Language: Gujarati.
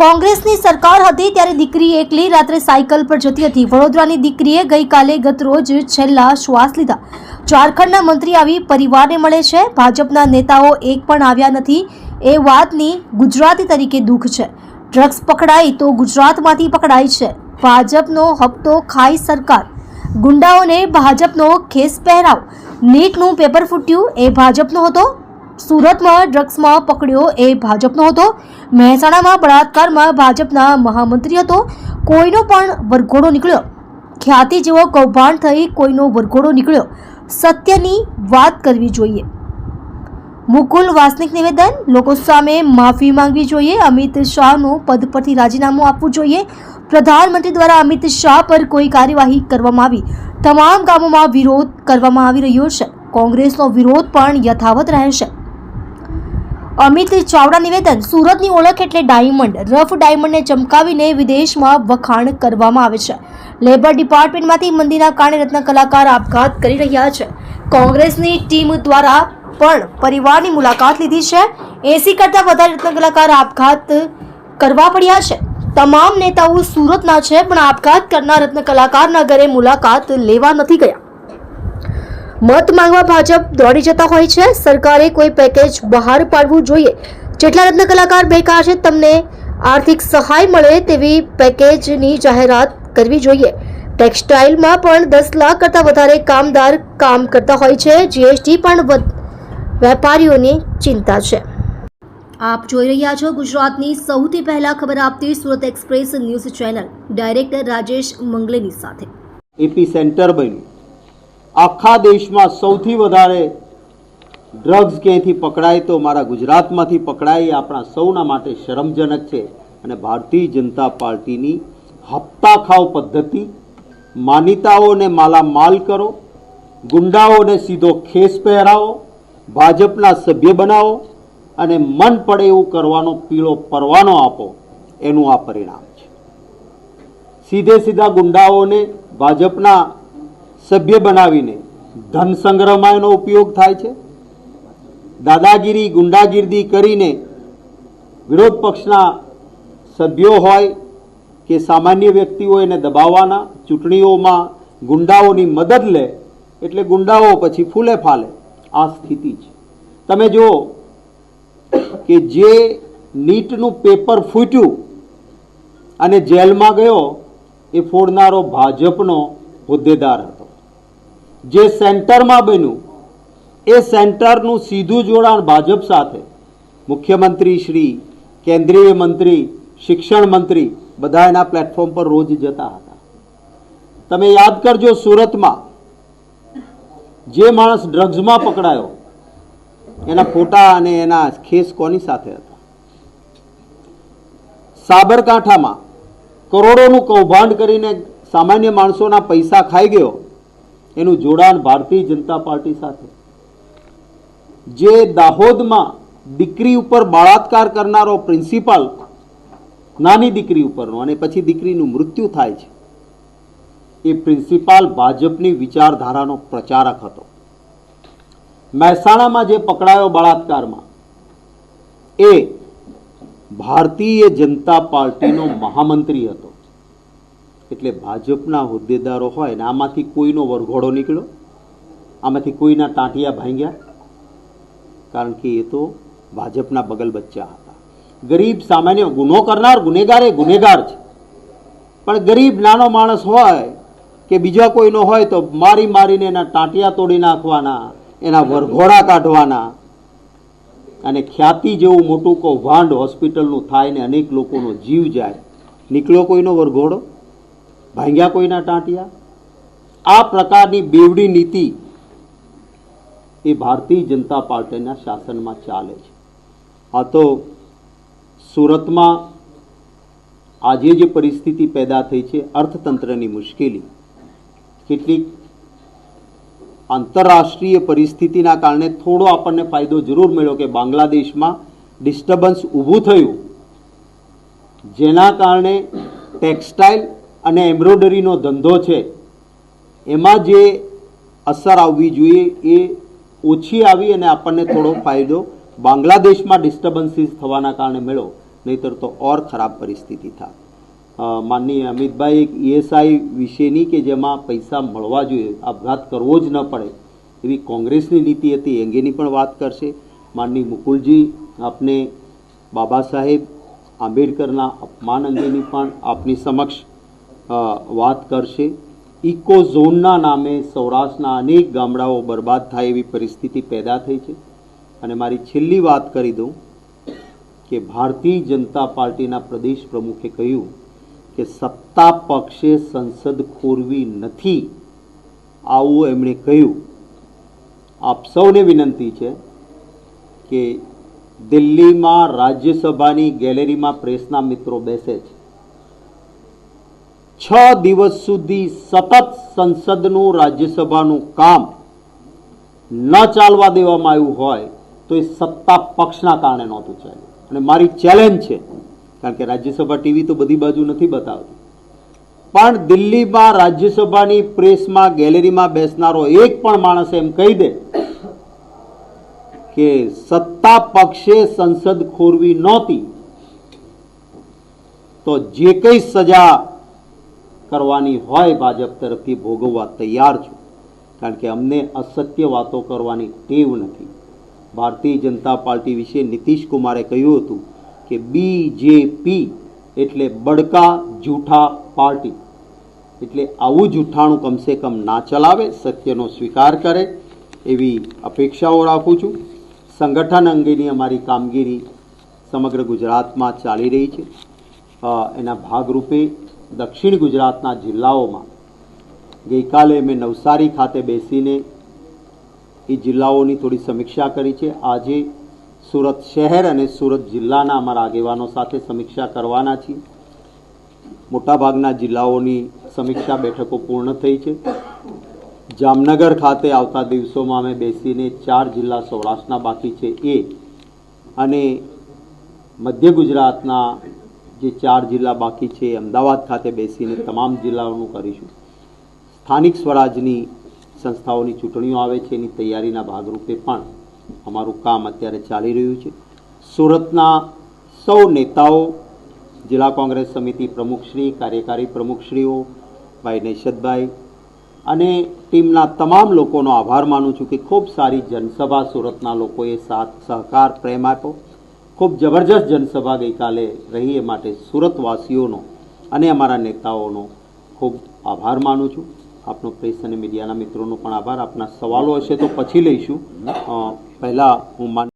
કોંગ્રેસની સરકાર હતી ત્યારે દીકરી એકલી રાત્રે સાયકલ પર જતી હતી. વડોદરાની દીકરીએ ગઈકાલે ગત રોજ છેલ્લા શ્વાસ લીધા. ઝારખંડના મંત્રી આવી પરિવારને મળે છે. ભાજપના નેતાઓ એક પણ આવ્યા નથી. એ વાતની ગુજરાતી તરીકે દુઃખ છે. ડ્રગ્સ પકડાઈ તો ગુજરાતમાંથી પકડાઈ છે. ભાજપનો હપ્તો ખાઈ સરકાર. ગુંડાઓને ભાજપનો ખેસ પહેરાવ. નીટનું પેપર ફૂટ્યું. એ ભાજપનો હતો. સુરતમાં ડ્રગ્સમાં પકડ્યો એ ભાજપનો હતો. મહેસાણામાં બળાત્કારમાં ભાજપના મહામંત્રી હતો. કોઈનો પણ વરઘોડો નીકળ્યો. ખ્યાતિ જેવો કૌભાંડ થઈ કોઈનો વરઘોડો નીકળ્યો. સત્યની વાત કરવી જોઈએ. મુકુલ વાસનિક નિવેદન, લોકો સામે માફી માંગવી જોઈએ. અમિત શાહનું પદ પરથી રાજીનામું આપવું જોઈએ. પ્રધાનમંત્રી દ્વારા અમિત શાહ પર કોઈ કાર્યવાહી કરવામાં આવી. તમામ કામોમાં વિરોધ કરવામાં આવી રહ્યો છે. કોંગ્રેસનો વિરોધ પણ યથાવત રહેશે. અમિત ચાવડા નિવેદન, સુરતની ઓળખ એટલે ડાયમંડ. રફ ડાયમંડને ચમકાવીને વિદેશમાં વખાણ કરવામાં આવે છે. લેબર ડિપાર્ટમેન્ટમાંથી મંદીના કારણે રત્ન કલાકાર આપઘાત કરી રહ્યા છે. કોંગ્રેસની ટીમ દ્વારા પણ પરિવારની મુલાકાત લીધી છે. એસી કરતાં વધારે રત્ન કલાકાર આપઘાત કરવા પડ્યા છે. તમામ નેતાઓ સુરતના છે, પણ આપઘાત કરનાર રત્ન કલાકારના ઘરે મુલાકાત લેવા નથી ગયા. મત માંગવા ભાજપ દોડી જતા હોય છે. સરકારે કોઈ પેકેજ બહાર પાડવું જોઈએ. જેટલા રત્ન કલાકાર બેકાર છે તમને આર્થિક સહાય મળે તેવી પેકેજની જાહેરાત કરવી જોઈએ. ટેક્સટાઇલમાં પણ દસ લાખ કરતાં વધારે કામદાર કામ કરતા હોય છે. જીએસટી પણ વધ- વેપારીઓની ચિંતા છે. આપ જોઈ રહ્યા છો ગુજરાતની સૌથી પહેલા ખબર આપતી Surat express news channel. Director Rajesh Mangleni સાથે. એપી સેન્ટર બન્યું. આખા દેશમાં સૌથી વધારે ડ્રગ્સ ક્યાંયથી પકડાય તો મારા ગુજરાતમાંથી પકડાય એ આપણા સૌના માટે શરમજનક છે. અને ભારતીય જનતા પાર્ટીની હપ્તા ખાવ પદ્ધતિ, માનીતાઓને માલામાલ કરો, ગુંડાઓને સીધો ખેસ પહેરાવો, ભાજપના સભ્ય બનાવો અને મન પડે એવું કરવાનો પીળો પરવાનો આપો, એનું આ પરિણામ છે. સીધે સીધા ગુંડાઓને ભાજપના સભ્ય બનાવીને ધન સંગ્રહમાં એનો ઉપયોગ થાય છે? દાદાગીરી ગુંડાગીરી કરીને વિરોધ પક્ષના સભ્યો હોય કે સામાન્ય વ્યક્તિઓ એને દબાવવાના, ચૂંટણીઓમાં ગુંડાઓની મદદ લે, એટલે ગુંડાઓ પછી ફૂલે ફાલે. આ સ્થિતિ છે. તમે જુઓ કે જે નીટનું પેપર ફૂટ્યું અને જેલમાં ગયો, એ ફોડનારો ભાજપનો હોદ્દેદાર હતો. જે સેન્ટરમાં બન્યું, એ સેન્ટરનું સીધું જોડાણ ભાજપ સાથે. મુખ્યમંત્રી શ્રી, કેન્દ્રીય મંત્રી, શિક્ષણ મંત્રી બધા એના પ્લેટફોર્મ પર રોજ જતા હતા. તમે યાદ કરજો સુરતમાં જે માણસ ડ્રગ્સમાં પકડાયો, એના ફોટા અને એના ખેસ કોની સાથે હતા? સાબરકાંઠામાં કરોડોનું કૌભાંડ કરીને સામાન્ય માણસોના પૈસા ખાઈ ગયો. એનું જોડાણ ભારતીય જનતા પાર્ટી સાથે. જે દાહોદમાં દીકરી ઉપર બળાત્કાર કરનારો પ્રિન્સિપાલ, નાની દીકરી ઉપરનો અને પછી દીકરીનું મૃત્યુ થાય છે, એ પ્રિન્સિપાલ ભાજપની વિચારધારાનો પ્રચારક હતો. મહેસાણામાં જે પકડાયો બળાત્કારમાં, એ ભારતીય જનતા પાર્ટીનો મહામંત્રી હતો. એટલે ભાજપના હોદ્દેદારો હોય ને આમાંથી કોઈનો વરઘોડો નીકળ્યો? આમાંથી કોઈના ટાંટિયા ભાંગ્યા? કારણ કે એ તો ભાજપના બગલ બચ્ચા હતા. ગરીબ સામાન્ય ગુનો કરનાર ગુનેગાર એ ગુનેગાર છે. પણ ગરીબ નાનો માણસ હોય કે બીજા કોઈનો હોય તો મારી મારીને એના ટાંટિયા તોડી નાખવાના, એના વરઘોડા કાઢવાના. અને ખ્યાતિ જેવું મોટું કૌભાંડ હોસ્પિટલનું થાય ને અનેક લોકોનો જીવ જાય. નીકળ્યો કોઈનો વરઘોડો? ભાંગ્યા કોઈના ટાંટિયા? આ પ્રકારની બેવડી નીતિ એ ભારતીય જનતા પાર્ટીના શાસનમાં ચાલે છે. આ તો સુરતમાં આજે જે પરિસ્થિતિ પેદા થઈ છે, અર્થતંત્રની મુશ્કેલી. કેટલીક આંતરરાષ્ટ્રીય પરિસ્થિતિના કારણે થોડો આપણને ફાયદો જરૂર મળ્યો કે બાંગ્લાદેશમાં ડિસ્ટર્બન્સ ઊભું થયું. જેના કારણે ટેક્સટાઇલ અને એમ્બ્રોઇડરીનો ધંધો છે, એમાં જે અસર આવવી જોઈએ એ ઓછી આવી અને આપણને થોડો ફાયદો બાંગ્લાદેશમાં ડિસ્ટર્બન્સીસ થવાના કારણે મળ્યો, નહીતર તો ઓર ખરાબ પરિસ્થિતિ થાય. માનનીય અમિતભાઈ, એક ઈએસઆઈ વિશેની કે જેમાં પૈસા મળવા જોઈએ, આપઘાત કરવો જ ન પડે, એવી કોંગ્રેસની નીતિ હતી અંગેની પણ વાત કરશે. માનની મુકુલજી, આપને બાબા સાહેબ આંબેડકરના અપમાન અંગેની પણ આપની સમક્ષ વાત કરશે. ઇકો ઝોનના નામે સૌરાષ્ટ્રના અનેક ગામડાઓ બરબાદ થાય એવી પરિસ્થિતિ પેદા થઈ છે. અને મારી છેલ્લી વાત કરી દઉં કે ભારતીય જનતા પાર્ટીના પ્રદેશ પ્રમુખે કહ્યું કે સત્તા પક્ષે સંસદ ખોરવી નથી. આવું એમણે કહ્યું. આપ સૌને વિનંતી છે કે દિલ્હીમાં રાજ્યસભાની ગેલેરીમાં પ્રેસના મિત્રો બેસે છે. છ દિવસ સુધી સતત સંસદનું, રાજ્યસભાનું કામ ન ચાલવા દેવામાં આવ્યું હોય તો એ સત્તા પક્ષના કારણે નહોતું ચાલ્યું. અને મારી ચેલેન્જ છે, કારણ કે રાજ્યસભા ટીવી તો બધી બાજુ નથી બતાવતી. પણ દિલ્હીમાં રાજ્યસભાની પ્રેસમાં, ગેલેરીમાં બેસનારો એક પણ માણસ એમ કહી દે કે સત્તા પક્ષે સંસદ ખોરવી નહોતી, તો જે કંઈ સજા કરવાની હોય ભાજપ તરફથી ભોગવવા તૈયાર છું. કારણ કે અમને અસત્ય વાતો કરવાની ટેવ નથી. ભારતીય જનતા પાર્ટી વિશે નીતિશ કુમારે કહ્યું હતું કે બીજેપી એટલે બડકા જૂઠા પાર્ટી. એટલે આવું જૂઠાણું કમસે કમ ના ચલાવે, સત્યનો સ્વીકાર કરે એવી અપેક્ષાઓ રાખું છું. સંગઠન અંગેની અમારી કામગીરી સમગ્ર ગુજરાતમાં ચાલી રહી છે. એના ભાગરૂપે દક્ષિણ ગુજરાતના જિલ્લાઓમાં ગઈકાલે મેં નવસારી ખાતે બેસીને એ જિલ્લાઓની થોડી સમીક્ષા કરી છે. આજે સુરત શહેર અને સુરત જિલ્લાના અમારા આગેવાનો સાથે સમીક્ષા કરવાના છીએ. મોટાભાગના જિલ્લાઓની સમીક્ષા બેઠકો પૂર્ણ થઈ છે. જામનગર ખાતે આવતા દિવસોમાં અમે બેસીને ચાર જિલ્લા સૌરાષ્ટ્રના બાકી છે એ અને મધ્ય ગુજરાતના જે ચાર જિલ્લા બાકી છે, અમદાવાદ ખાતે બેસીને તમામ જિલ્લાઓનું કરીશું. સ્થાનિક સ્વરાજની સંસ્થાઓની ચૂંટણીઓ આવે છે, એની તૈયારીના ભાગરૂપે પણ અમારું કામ અત્યારે ચાલી રહ્યું છે. સુરતના સૌ નેતાઓ, જિલ્લા કોંગ્રેસ સમિતિ પ્રમુખશ્રી, કાર્યકારી પ્રમુખશ્રીઓ, ભાઈ નૈશદભાઈ અને ટીમના તમામ લોકોનો આભાર માનું છું કે ખૂબ સારી જનસભા સુરતના લોકોએ સાથ, સહકાર, પ્રેમ આપ્યો. ખૂબ જબરજસ્ત જનસભા ગઈકાલે રહી એ માટે સુરતવાસીઓનો અને અમારા નેતાઓનો ખૂબ આભાર માનું છું. આપનો પ્રેસ અને મીડિયાના મિત્રોનો પણ આભાર. આપના સવાલો હશે તો પછી લઈશું. પહેલાં હું માન